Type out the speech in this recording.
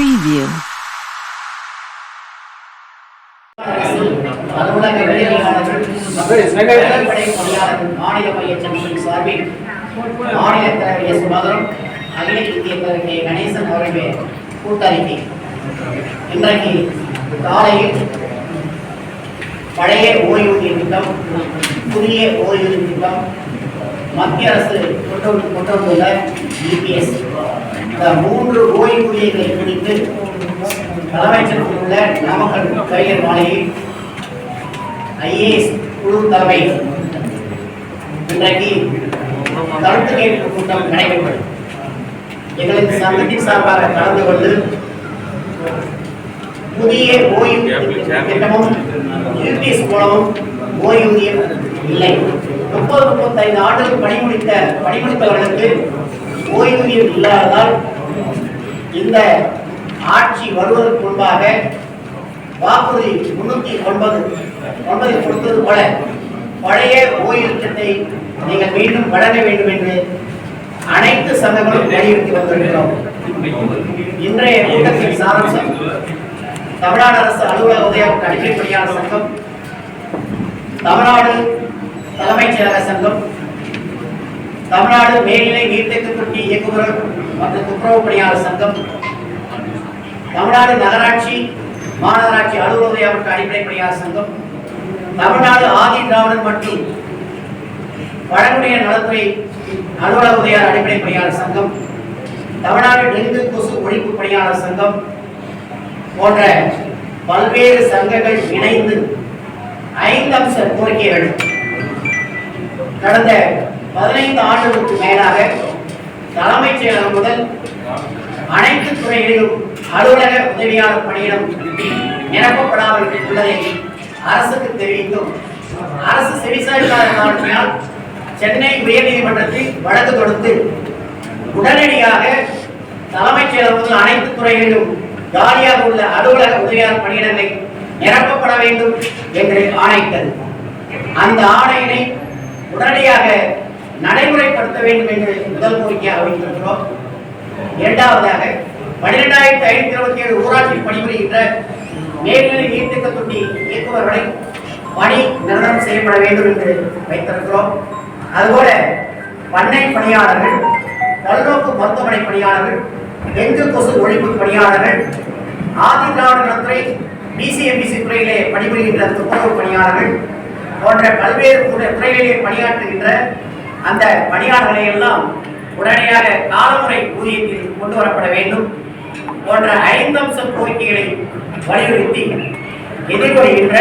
preview. மாநில மையச்சங்கத்தின் சார்பில் மாநில தலைவருடைய சுபாதரம் அகில இந்திய தலைவருடைய கணேசன் அவருடைய கூட்டறிக்கை இன்றைக்கு காலையில் பழைய ஓய்வூதிய திட்டம் புதிய ஓய்வூதிய திட்டம் மத்திய அரசு கொண்டு கொண்டு வந்துள்ள இபிஎஸ் இந்த மூன்று ஓய்வூதியங்களை பிடித்து தலைமைச்சர் உள்ள நாமக்கல் கலைஞர் மாளிகையில் ஐஏஎஸ் குழு தலைமை இன்றைக்கு கருத்து கேட்பு கூட்டம் நடைபெற்றது. எங்களது சங்கத்தின் சார்பாக கலந்து கொண்டு புதிய ஓய்வு திட்டமும் யூபிஎஸ் மூலமும் ஓய்வூதியம் இல்லை. முப்பது முப்பத்தைந்து ஆண்டுகள் பணிமுடித்த பணிமுடித்தவர்களுக்கு ஓய்வூதியம் இல்லாததால் இந்த ஆட்சி வருவதற்கு முன்பாக வாக்குறுதி முன்னூத்தி ஒன்பது ஒன்பதில் கொடுத்தது போல பழைய ஓய்வு திட்டத்தை நீங்கள் மீண்டும் வழங்க வேண்டும் என்று அனைத்து சங்கங்களும் வலியுறுத்தி வந்திருக்கிறோம். இன்றைய கூட்டத்தின் சாராம்சம் தமிழ்நாடு அரசு அலுவலக உதயம் அடிப்படை சங்கம் தமிழ்நாடு தலைமைச் செயலக சங்கம் தமிழ்நாடு மேல்நிலை நீர்த்தேக்க தொட்டி இயக்குநர்கள் மற்றும் துப்புரவு பணியாளர் சங்கம். தமிழ்நாடு நகராட்சி மாநகராட்சி அலுவலக உதயம் மற்றும் அடிப்படை பணியாளர் சங்கம். தமிழ்நாடு ஆதி திராவிடர் மற்றும் பழங்குடியினர் நலத்துறை அலுவலக உதவியார் அடிப்படை பணியாளர் சங்கம். தமிழ்நாடு டெங்கு கொசு ஒழிப்பு பணியாளர் சங்கம் போன்ற பல்வேறு சங்கங்கள் இணைந்து ஐந்து அம்ச கோரிக்கைகள் கடந்த பதினைந்து ஆண்டுகளுக்கு மேலாக தலைமைச் செயலகம் முதல் அனைத்து துறைகளிலும் அலுவலக உதவியாளர் பணியிடம் நிரப்பப்படாமல் உள்ளதை அரசுக்கு தெரிவித்தும் அரசு செவிசாய்க்காத சென்னை உயர்நீதிமன்றத்தில் வழக்கு தொடுத்து உடனடியாக தலைமைச் செயலகம் முதல் அனைத்து துறைகளிலும் காலியாக உள்ள அலுவலக உதவியாளர் பணியிடங்களை நிரப்பப்பட வேண்டும் என்று ஆணையிட்டது. அந்த ஆணையினை உடனடியாக நடைமுறைப்படுத்த வேண்டும் என்று முதல் கோரிக்கையாக வைத்திருக்கிறோம் இரண்டாவதாக பன்னிரெண்டாயிரத்தி ஐநூத்தி இருபத்தி ஏழு ஊராட்சி பணிபுரிகின்ற மேல்நிலை நீர்த்திட்ட தொட்டி இயக்குபவர்களை பணி நிரந்தரம் செய்யப்பட வேண்டும் என்று வைத்திருக்கிறோம். அதுபோல பண்ணை பணியாளர்கள் பல்நோக்கு மருத்துவமனை பணியாளர்கள் டெங்கு கொசு ஒழிப்பு பணியாளர்கள் ஆதி திராவிட நலத்துறை பிசிஎம்பிசி துறையிலே பணிபுரிகின்ற துப்புரவு பணியாளர்கள் போன்ற பல்வேறு துறைகளிலே பணியாற்றுகின்ற அந்த பணியாளர்களை எல்லாம் உடனடியாக காலமுறை ஊதியத்தில் கொண்டு வரப்பட வேண்டும் போன்ற ஐந்து அம்ச கோரிக்கைகளை வலியுறுத்தி எதிர்கொள்கின்ற